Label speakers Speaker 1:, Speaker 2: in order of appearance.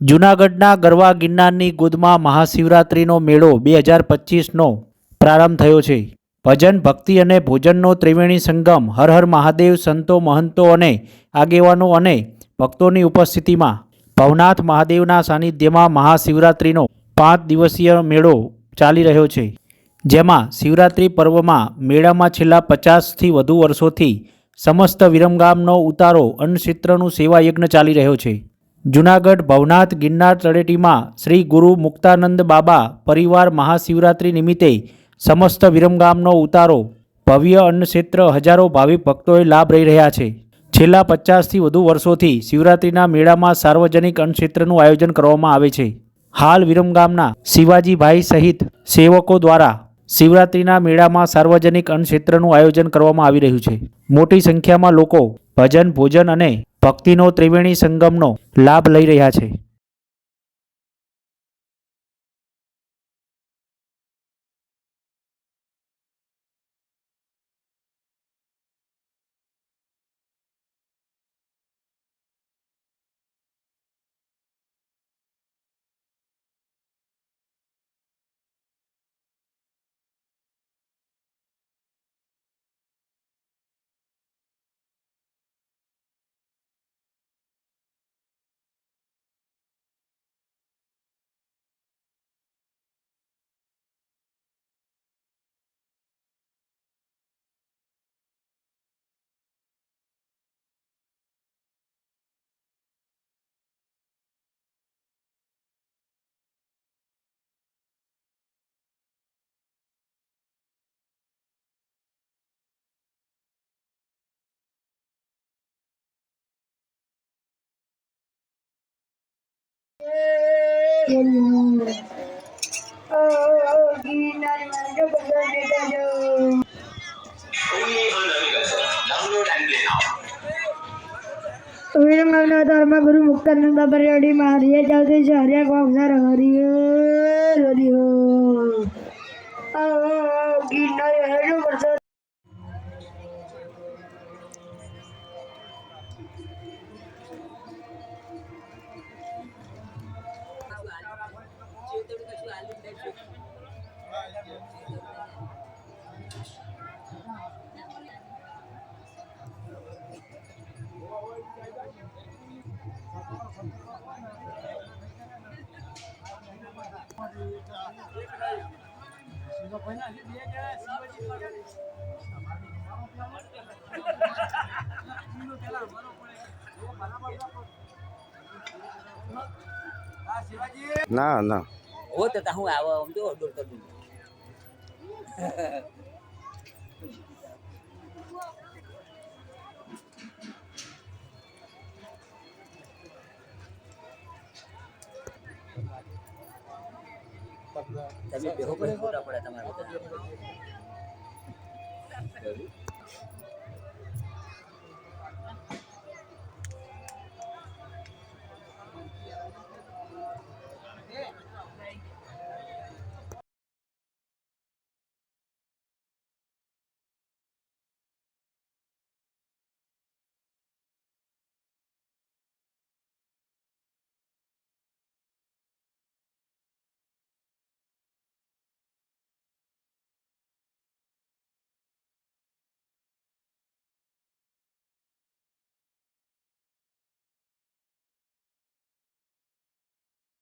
Speaker 1: જૂનાગઢના ગરવા ગિરનારની ગોદમાં મહાશિવરાત્રિનો મેળો બે હજાર પચીસનો પ્રારંભ થયો છે. ભજન, ભક્તિ અને ભોજનનો ત્રિવેણી સંગમ હર હર મહાદેવ, સંતો, મહંતો અને આગેવાનો અને ભક્તોની ઉપસ્થિતિમાં ભવનાથ મહાદેવના સાનિધ્યમાં મહાશિવરાત્રિનો પાંચ દિવસીય મેળો ચાલી રહ્યો છે. જેમાં શિવરાત્રિ પર્વમાં મેળામાં છેલ્લા પચાસથી વધુ વર્ષોથી સમસ્ત વિરમગામનો ઉતારો અન્નક્ષેત્રનું સેવાયજ્ઞ ચાલી રહ્યો છે. જૂનાગઢ ભવનાથ ગિરનાર તળેટીમાં શ્રી ગુરુ મુક્તાનંદ બાબા પરિવાર મહાશિવરાત્રિ નિમિત્તે સમસ્ત વિરમગામનો ઉતારો. ભવ્ય અન્નક્ષેત્ર હજારો ભાવિક ભક્તોએ લાભ રહી રહ્યા છે. છેલ્લા પચાસથી વધુ વર્ષોથી શિવરાત્રિના મેળામાં સાર્વજનિક અન્નક્ષેત્રનું આયોજન કરવામાં આવે છે. હાલ વિરમગામના શિવાજીભાઈ સહિત સેવકો દ્વારા શિવરાત્રિના મેળામાં સાર્વજનિક અન્નક્ષેત્રનું આયોજન કરવામાં આવી રહ્યું છે. મોટી સંખ્યામાં લોકો ભજન ભોજન અને ભક્તિનો ત્રિવેણી સંગમનો લાભ લઈ રહ્યા છે.
Speaker 2: ધર્મ ગુરુ મુક્તાનંદ બાબા રેડી મારીએ ચાલતી છે હરિયા કોક્ષર હરિયો હરિયો ગિરનાર હેડો વરસાદ
Speaker 3: ના ના.
Speaker 4: હો તો હું આવો આમ તો દૂર તમે બેહો પડે તમારે